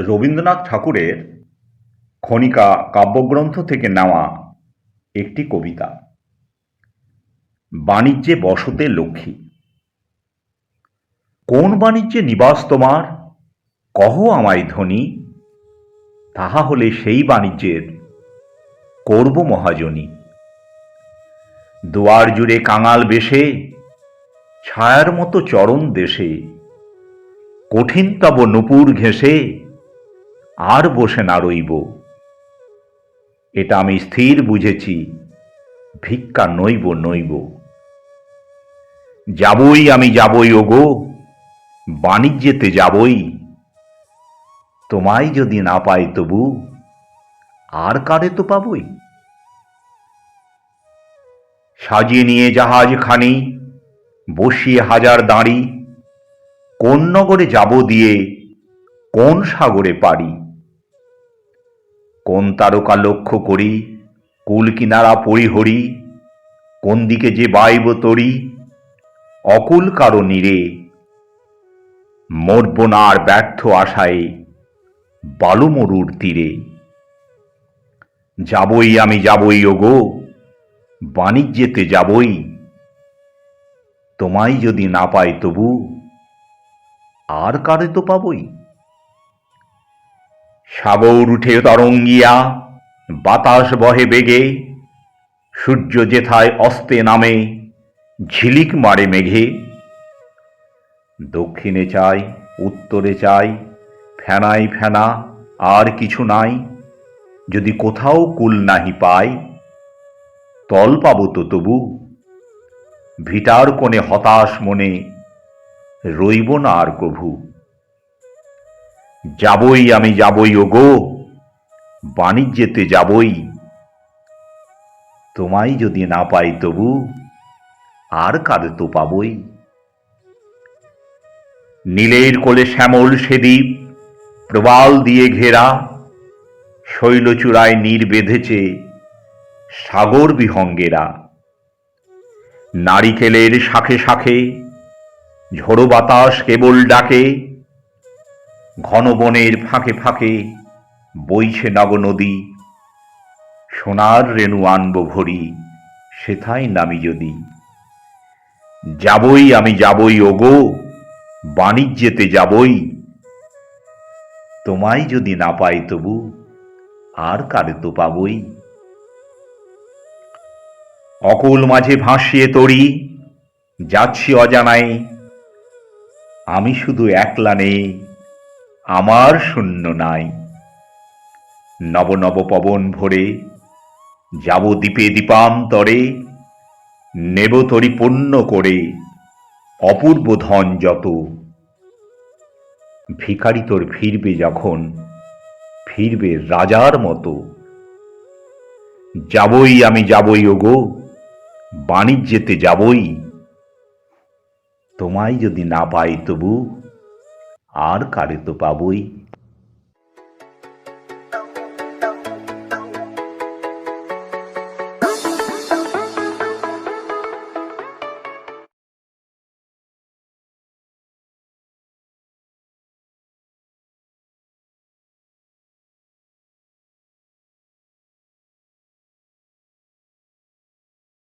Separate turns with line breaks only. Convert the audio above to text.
রবীন্দ্রনাথ ঠাকুরের খনিকা কাব্যগ্রন্থ থেকে নেওয়া একটি কবিতা। বাণিজ্যে বসতে লক্ষ্মী। কোন বাণিজ্যে নিবাস তোমার? কহ আমায় ধনী। তাহা হলে সেই বাণিজ্যের করব মহাজনী। দুয়ার জুড়ে কাঙাল বেশে, ছায়ার মতো চরণ দেশে, কঠিন তব নুপুর ঘেঁষে আর বসে না রইব। এটা আমি স্থির বুঝেছি, ভিক্ষা নইব নইব। যাবই আমি যাবই, ওগো, বাণিজ্যেতে যাবই। তোমায় যদি না পাই তবু আর কারে তো পাবই? সাজিয়ে নিয়ে জাহাজ খানি বসিয়ে হাজার দাঁড়ি, কোন নগরে যাব দিয়ে কোন সাগরে পারি? কোন তারকা লক্ষ্য করি? কুল কিনারা পরিহরি। কোন দিকে যে বাইব তরি? অকুল কারও নীরে। মরব না আর ব্যর্থ আশায় বালু মরুর তীরে। যাবই আমি যাবই, ওগো, বাণিজ্যেতে যাবই। তোমায় যদি না পাই তবু আর কারে তো পাবই? সাগর উঠে তরঙ্গিয়া, বাতাস বহে বেগে, সূর্য যেথায় অস্তে নামে, ঝিলিক মারে মেঘে। দক্ষিণে চাই, উত্তরে চাই ফেনাই ফেনা, আর কিছু নাই। যদি কোথাও কুল নাহি পাই, তল পাবো তো তবু। ভিটার কোণে হতাশ মনে, রইব না আর কভু। যাবই আমি যাবই, ওগো। বাণিজ্যেতে যাবই। তোমায় যদি না পাই তবু আর কারে তো পাবই। নীলের কোলে শ্যামল সেদীপ প্রবাল দিয়ে ঘেরা শৈলচূড়ায় নীর বেঁধেছে সাগর বিহঙ্গেরা। নারিকেলের শাখে শাখে ঝোড়ো বাতাস কেবল ডাকে ঘন বনের ফাঁকে ফাঁকে বইছে নগ নদী সোনার রেণু আনব ভরি সেথায় নামি যদি। যাবই আমি যাবই, ওগো, বাণিজ্যেতে যাবই। তোমায় যদি না পাই তবু আর কারে তো পাবই। অকুল মাঝে ভাসিয়ে তরি, যাচ্ছি অজানায়। আমি শুধু একলা নেই আমার শূন্য নাই। নব নব পবন ভরে, যাব দ্বীপে দীপান্তরে নেব তরি করে, অপূর্ব ধন যত। ভিখারি তোর ফিরবে যখন, ফিরবে রাজার মতো। যাবই আমি যাবই ওগো, বাণিজ্যেতে যাবই। তোমায় যদি না পাই তবু আর কারে তো পাবই?